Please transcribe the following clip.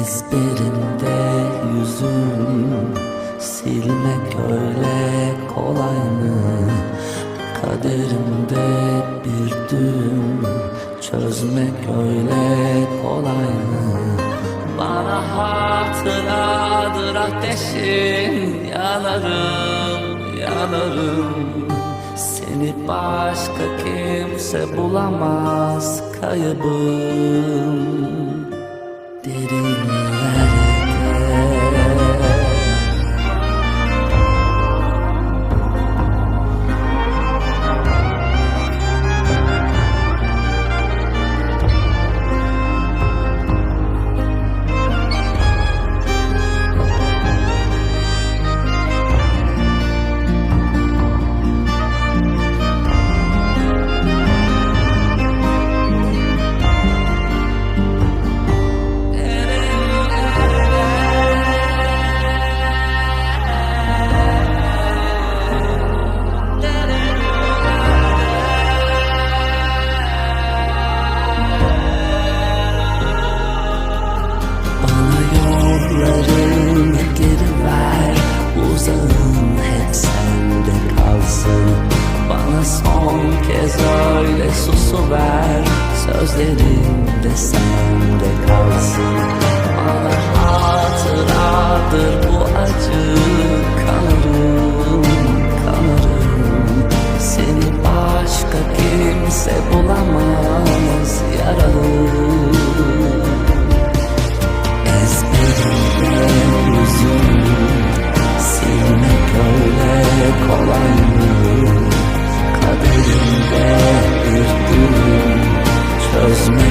Ezberimde yüzüm Silmek öyle kolay mı? Kaderimde bir düğüm Çözmek öyle kolay mı? Bana hatıradır ateşin Yanarım, yanarım Seni başka kimse bulamaz kaybım derinlerde son kez öyle susu ver. Sözlerim de sende kalsın. Bana hatıradır bu acı. Kanarım, kanarım Seni başka kimse bulamaz Yaralı. Ezberimde Çözmek öyle